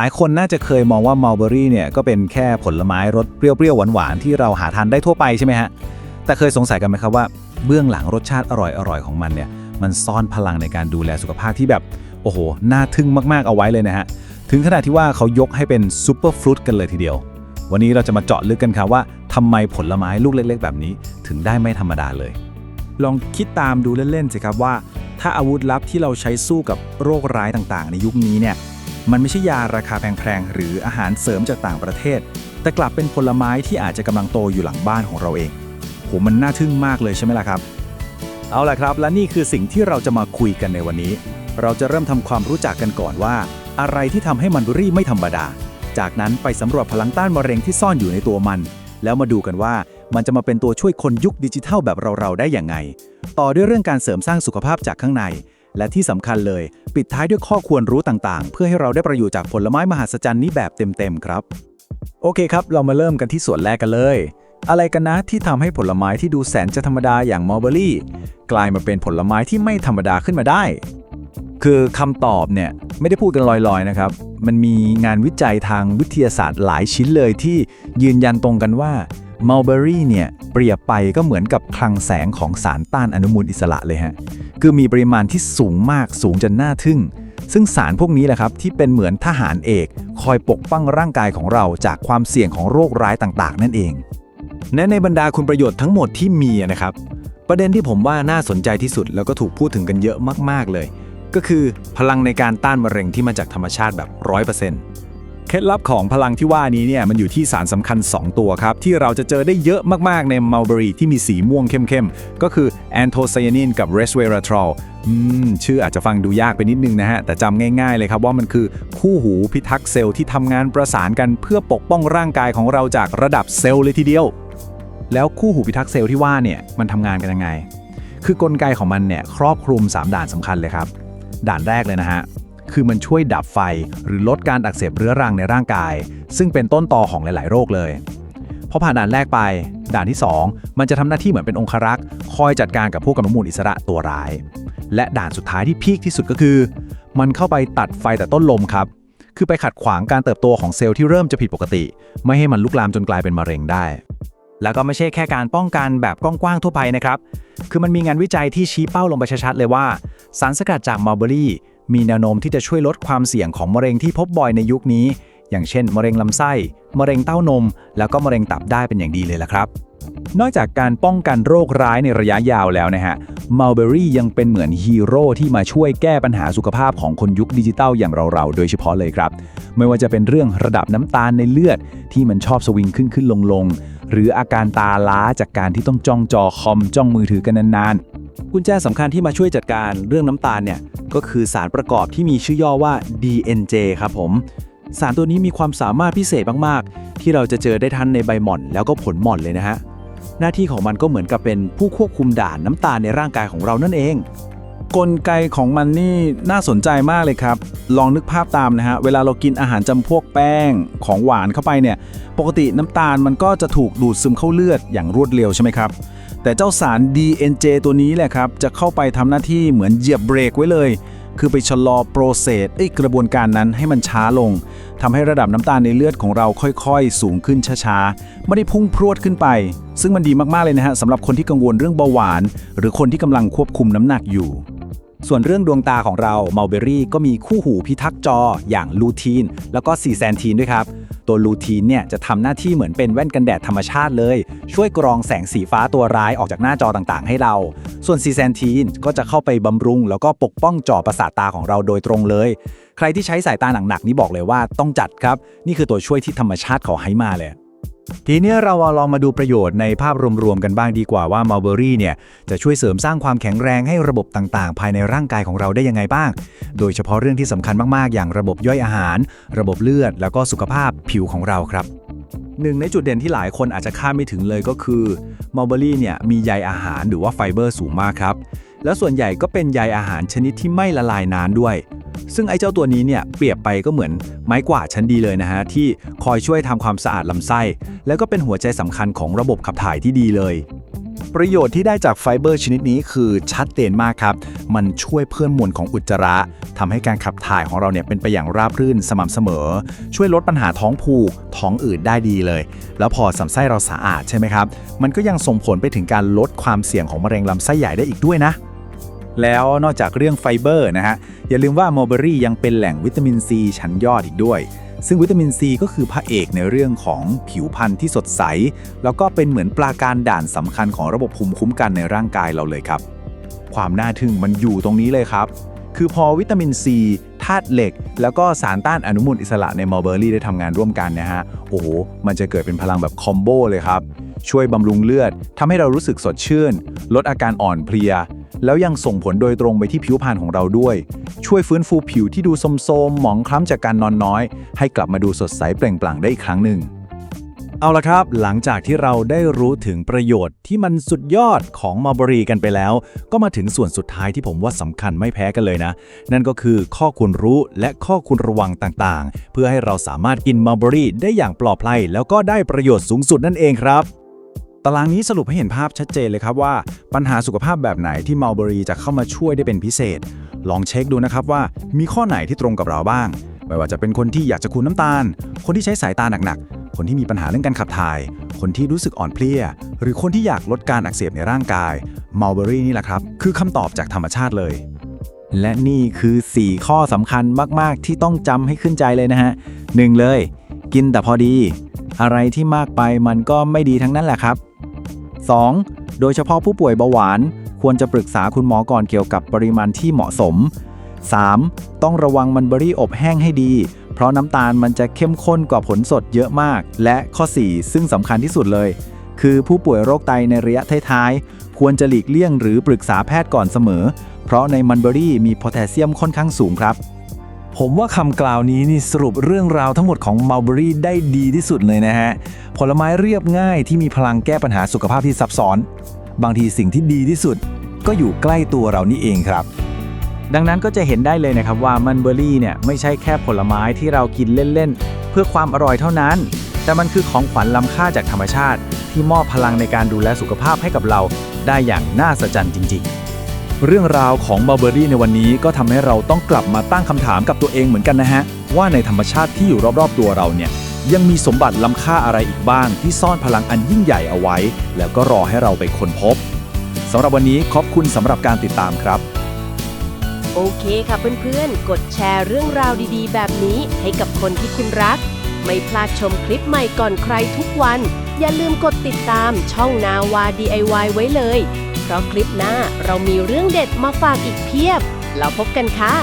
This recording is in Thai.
หลายคนน่าจะเคยมองว่ามัลเบอรี่เนี่ยก็เป็นแค่ผลไม้รสเปรี้ยวๆหวานๆที่เราหาทานได้ทั่วไปใช่ไหมฮะ แต่เคยสงสัยกันไหมครับว่าเบื้องหลังรสชาติอร่อยๆของมันเนี่ยมันซ่อนพลังในการดูแลสุขภาพที่แบบโอ้โห น่าทึ่งมากๆเอาไว้เลยนะฮะ ถึงขนาดที่ว่าเขายกให้เป็นซูเปอร์ฟรุตกันเลยทีเดียว วันนี้เราจะมาเจาะลึกกันครับว่าทำไมผลไม้ลูกเล็กๆ แบบนี้ถึงได้ไม่ธรรมดาเลย ลองคิดตามดูเล่นๆสิครับว่า ถ้าอาวุธลับที่เราใช้สู้กับโรคร้ายต่างๆ ในยุคนี้เนี่ย มันไม่ใช่ยาราคาแพงๆหรืออาหารเสริมจากต่างประเทศ แต่กลับเป็นผลไม้ที่อาจจะกำลังโตอยู่หลังบ้านของเราเองโหมันน่าทึ่งมากเลยใช่ไหมล่ะครับ เอาล่ะครับ และนี่คือสิ่งที่เราจะมาคุยกันในวันนี้ เราจะเริ่มทำความรู้จักกันก่อนว่า อะไรที่ทำให้มันบอรี่ไม่ธรรมดา จากนั้นไปสำรวจพลังต้านมะเร็งที่ซ่อนอยู่ในตัวมัน แล้วมาดูกันว่ามันจะมาเป็นตัวช่วยคนยุคดิจิทัลแบบเราๆได้อย่างไง ต่อด้วยเรื่องการเสริมสร้างสุขภาพจากข้างใน และที่สำคัญเลย ปิดท้ายด้วยข้อควรรู้ต่างๆ เพื่อให้เราได้ประโยชน์จากผลไม้มหัศจรรย์นี้แบบเต็มๆครับ โอเคครับ เรามาเริ่มกันที่ส่วนแรกกันเลย อะไรกันนะที่ทำให้ผลไม้ที่ดูแสนจะธรรมดาอย่างมอลเบอรี่ กลายมาเป็นผลไม้ที่ไม่ธรรมดาขึ้นมาได้ คือคำตอบเนี่ยไม่ได้พูดกันลอยๆนะครับ มันมีงานวิจัยทางวิทยาศาสตร์หลายชิ้นเลยที่ยืนยันตรงกันว่า มัลเบอรี่เนี่ยเปรียบไปก็เหมือนกับคลังแสงของสารต้านอนุมูลอิสระเลยฮะ คือมีปริมาณที่สูงมากสูงจนน่าทึ่ง ซึ่งสารพวกนี้แหละครับที่เป็นเหมือนทหารเอก คอยปกป้องร่างกายของเราจากความเสี่ยงของโรคร้ายต่างๆ นั่นเองและในบรรดาคุณประโยชน์ทั้งหมดที่มีนะครับ ประเด็นที่ผมว่าน่าสนใจที่สุดแล้วก็ถูกพูดถึงกันเยอะมากๆเลย ก็คือพลังในการต้านมะเร็งที่มาจากธรรมชาติแบบ100%เเคล็ดลับของพลังที่ว่านี้เนี่ยมันอยู่ที่สารสำคัญ 2 ตัวครับ ที่เราจะเจอได้เยอะมากๆในมัลเบอรี่ที่มีสีม่วงเข้มๆ ก็คือแอนโทไซยานินกับเรสเวราทรอลอืมชื่ออาจจะฟังดูยากไปนิดนึงนะฮะ แต่จำง่าย ๆ เลยครับว่ามันคือคู่หูพิทักษ์เซลล์ที่ทำงานประสานกันเพื่อปกป้องร่างกายของเราจากระดับเซลล์เลยทีเดียว แล้วคู่หูพิทักษ์เซลล์ที่ว่าเนี่ยมันทำงานกันยังไง คือกลไกของมันเนี่ยครอบคลุม 3 ด่านสำคัญเลยครับ ด่านแรกเลยนะฮะ คือมันช่วยดับไฟหรือลดการอักเสบเรื้อรังในร่างกาย ซึ่งเป็นต้นตอของหลาย ๆ โรคเลยพอผ่านด่านแรกไป ด่านที่ 2 มันจะทำหน้าที่เหมือนเป็นองครักษ์คอยจัดการกับพวกอนุมูลอิสระตัวร้าย และด่านสุดท้ายที่พีคที่สุดก็คือ มันเข้าไปตัดไฟแต่ต้นลมครับ คือไปขัดขวางการเติบโตของเซลล์ที่เริ่มจะผิดปกติ ไม่ให้มันลุกลามจนกลายเป็นมะเร็งได้ แล้วก็ไม่ใช่แค่การป้องกันแบบกว้างๆทั่วไปนะครับ คือมันมีงานวิจัยที่ชี้เป้าลงไปชัดๆเลยว่า สารสกัดจากมัลเบอรี่ มีแนวโน้มที่จะช่วยลดความเสี่ยงของมะเร็งที่พบบ่อยในยุคนี้ อย่างเช่น มะเร็งลำไส้ มะเร็งเต้านม แล้วก็มะเร็งตับได้เป็นอย่างดีเลยละครับ นอกจากการป้องกันโรคร้ายในระยะยาวแล้วนะฮะมัลเบอรี่ยังเป็นเหมือนฮีโร่ที่มาช่วยแก้ปัญหาสุขภาพของคนยุคดิจิตัลอย่างเราๆ โดยเฉพาะเลยครับ ไม่ว่าจะเป็นเรื่องระดับน้ำตาลในเลือดที่มันชอบสวิงขึ้นขึ้นลงลงหรืออาการตาล้าจากการที่ต้องจ้องจอคอมจ้องมือถือกันนาน กุญแจสำคัญที่มาช่วยจัดการเรื่องน้ำตาลเนี่ยก็คือสารประกอบที่มีชื่อย่อว่า DNJ ครับผม สารตัวนี้มีความสามารถพิเศษมากๆ ที่เราจะเจอได้ทั้งในใบหม่อน แล้วก็ผลหม่อนเลยนะฮะ หน้าที่ของมันก็เหมือนกับเป็นผู้ควบคุมด่านน้ำตาลในร่างกายของเรานั่นเอง กลไกของมันนี่น่าสนใจมากเลยครับ ลองนึกภาพตามนะฮะ เวลาเรากินอาหารจำพวกแป้งของหวานเข้าไปเนี่ย ปกติน้ำตาลมันก็จะถูกดูดซึมเข้าเลือดอย่างรวดเร็วใช่ไหมครับ แต่เจ้าสาร DNJ ตัวนี้แหละครับ จะเข้าไปทำหน้าที่เหมือนเหยียบเบรกไว้เลย คือไปชะลอโปรเซสไอ้กระบวนการนั้นให้มันช้าลงทำให้ระดับน้ำตาลในเลือดของเราค่อยๆ สูงขึ้นช้าๆ ไม่ได้พุ่งพรวดขึ้นไป ซึ่งมันดีมากๆเลยนะฮะสำหรับคนที่กังวลเรื่องเบาหวาน หรือคนที่กำลังควบคุมน้ำหนักอยู่ส่วนเรื่องดวงตาของเราเมลเบอรี่ก็มีคู่หูพิทักษ์จออย่างลูทีน แล้วก็ซีแซนทีนด้วยครับ ตัวลูทีนเนี่ยจะทำหน้าที่เหมือนเป็นแว่นกันแดดธรรมชาติเลย ช่วยกรองแสงสีฟ้าตัวร้ายออกจากหน้าจอต่างๆ ให้เรา ส่วนซีแซนทีนก็จะเข้าไปบำรุง แล้วก็ปกป้องจอประสาทตาของเราโดยตรงเลย ใครที่ใช้สายตาหนักๆนี่บอกเลยว่าต้องจัดครับ นี่คือตัวช่วยที่ธรรมชาติเขาให้มาเลย ทีนี้เราลองมาดูประโยชน์ในภาพรวมๆกันบ้างดีกว่าว่ามัลเบอรี่เนี่ยจะช่วยเสริมสร้างความแข็งแรงให้ระบบต่างๆ ภายในร่างกายของเราได้ยังไงบ้าง โดยเฉพาะเรื่องที่สำคัญมากๆ อย่างระบบย่อยอาหาร ระบบเลือด แล้วก็สุขภาพผิวของเราครับหนึ่งในจุดเด่นที่หลายคนอาจจะคาดไม่ถึงเลยก็คือมัลเบอรี่เนี่ยมีใยอาหารหรือว่าไฟเบอร์สูงมากครับ แล้วส่วนใหญ่ก็เป็นใยอาหารชนิดที่ไม่ละลายนานด้วย ซึ่งไอ้เจ้าตัวนี้เนี่ยเปรียบไปก็เหมือนไม้กวาดชั้นดีเลยนะฮะ ที่คอยช่วยทำความสะอาดลำไส้ แล้วก็เป็นหัวใจสำคัญของระบบขับถ่ายที่ดีเลย ประโยชน์ที่ได้จากไฟเบอร์ชนิดนี้คือชัดเจนมากครับ มันช่วยเพิ่มมวลของอุจจาระทำให้การขับถ่ายของเราเนี่ยเป็นไปอย่างราบรื่นสม่ำเสมอ ช่วยลดปัญหาท้องผูกท้องอืดได้ดีเลย แล้วพอสำไส้เราสะอาดใช่ไหมครับ มันก็ยังส่งผลไปถึงการลดความเสี่ยงของมะเร็งลำไส้ใหญ่ได้อีกด้วยนะ แล้วนอกจากเรื่องไฟเบอร์นะฮะ อย่าลืมว่ามัลเบอรี่ยังเป็นแหล่งวิตามินซีชั้นยอดอีกด้วย ซึ่งวิตามินซีก็คือพระเอกในเรื่องของผิวพรรณที่สดใส แล้วก็เป็นเหมือนปราการด่านสำคัญของระบบภูมิคุ้มกันในร่างกายเราเลยครับ ความน่าทึ่งมันอยู่ตรงนี้เลยครับ คือพอวิตามินซีธาตุเหล็ก แล้วก็สารต้านอนุมูลอิสระในมัลเบอรี่ได้ทำงานร่วมกันนะฮะโอ้โหมันจะเกิดเป็นพลังแบบคอมโบเลยครับช่วยบำรุงเลือดทำให้เรารู้สึกสดชื่น ลดอาการอ่อนเพลีย แล้วยังส่งผลโดยตรงไปที่ผิวพรรณของเราด้วย ช่วยฟื้นฟูผิวที่ดูโทรมๆหมองคล้ำจากการนอนน้อย ให้กลับมาดูสดใสเปล่งปลั่งได้อีกครั้งหนึ่ง เอาละครับ หลังจากที่เราได้รู้ถึงประโยชน์ที่มันสุดยอดของมัลเบรีกันไปแล้ว ก็มาถึงส่วนสุดท้ายที่ผมว่าสำคัญไม่แพ้กันเลยนะ นั่นก็คือข้อควรรู้และข้อควรระวังต่างๆ เพื่อให้เราสามารถกินมัลเบรีได้อย่างปลอดภัย แล้วก็ได้ประโยชน์สูงสุดนั่นเองครับารางนี้สรุปให้เห็นภาพชัดเจนเลยครับว่า ปัญหาสุขภาพแบบไหนที่มัลเบอรี่จะเข้ามาช่วยได้เป็นพิเศษ ลองเช็คดูนะครับว่ามีข้อไหนที่ตรงกับเราบ้าง ไม่ว่าจะเป็นคนที่อยากจะคุมน้ำตาล คนที่ใช้สายตาหนักๆ คนที่มีปัญหาเรื่องการขับถ่าย คนที่รู้สึกอ่อนเพลีย หรือคนที่อยากลดการอักเสบในร่างกายมัลเบอรี่นี่แหละครับ คือคำตอบจากธรรมชาติเลย และนี่คือ 4 ข้อสำคัญมาก ๆ ที่ต้องจำให้ขึ้นใจเลยนะฮะ1เลย กินแต่พอดี อะไรที่มากไปมันก็ไม่ดีทั้งนั้นแหละครับ 2. โดยเฉพาะผู้ป่วยเบาหวาน ควรจะปรึกษาคุณหมอก่อนเกี่ยวกับปริมาณที่เหมาะสม 3. ต้องระวังมันเบอรี่อบแห้งให้ดี เพราะน้ำตาลมันจะเข้มข้นกว่าผลสดเยอะมาก และข้อ 4 ซึ่งสำคัญที่สุดเลย คือผู้ป่วยโรคไตในระยะท้ายๆ ควรจะหลีกเลี่ยงหรือปรึกษาแพทย์ก่อนเสมอ เพราะในมันเบอรี่มีโพแทสเซียมค่อนข้างสูงครับ ผมว่าคำกล่าวนี้นี่สรุปเรื่องราวทั้งหมดของมัลเบอรี่ได้ดีที่สุดเลยนะฮะ ผลไม้เรียบง่ายที่มีพลังแก้ปัญหาสุขภาพที่ซับซ้อน บางทีสิ่งที่ดีที่สุด ก็อยู่ใกล้ตัวเรานี่เองครับ ดังนั้นก็จะเห็นได้เลยนะครับว่ามันเบอรี่เนี่ยไม่ใช่แค่ผลไม้ที่เรากินเล่นๆ เพื่อความอร่อยเท่านั้น แต่มันคือของขวัญล้ำค่าจากธรรมชาติ ที่มอบพลังในการดูแลสุขภาพให้กับเราได้อย่างน่าสะใจจริง ๆ เรื่องราวของมัลเบอรี่ในวันนี้ก็ทำให้เราต้องกลับมาตั้งคำถามกับตัวเองเหมือนกันนะฮะ ว่าในธรรมชาติที่อยู่รอบๆตัวเราเนี่ยยังมีสมบัติล้ำค่าอะไรอีกบ้าง ที่ซ่อนพลังอันยิ่งใหญ่เอาไว้ แล้วก็รอให้เราไปค้นพบสำหรับวันนี้ขอบคุณสำหรับการติดตามครับ โอเคค่ะเพื่อนๆ กดแชร์เรื่องราวดีๆ แบบนี้ให้กับคนที่คุณรัก ไม่พลาดชมคลิปใหม่ก่อนใครทุกวัน อย่าลืมกดติดตามช่องนาวา DIY ไว้เลย เพราะคลิปหน้าเรามีเรื่องเด็ดมาฝากอีกเพียบ เราพบกันค่ะ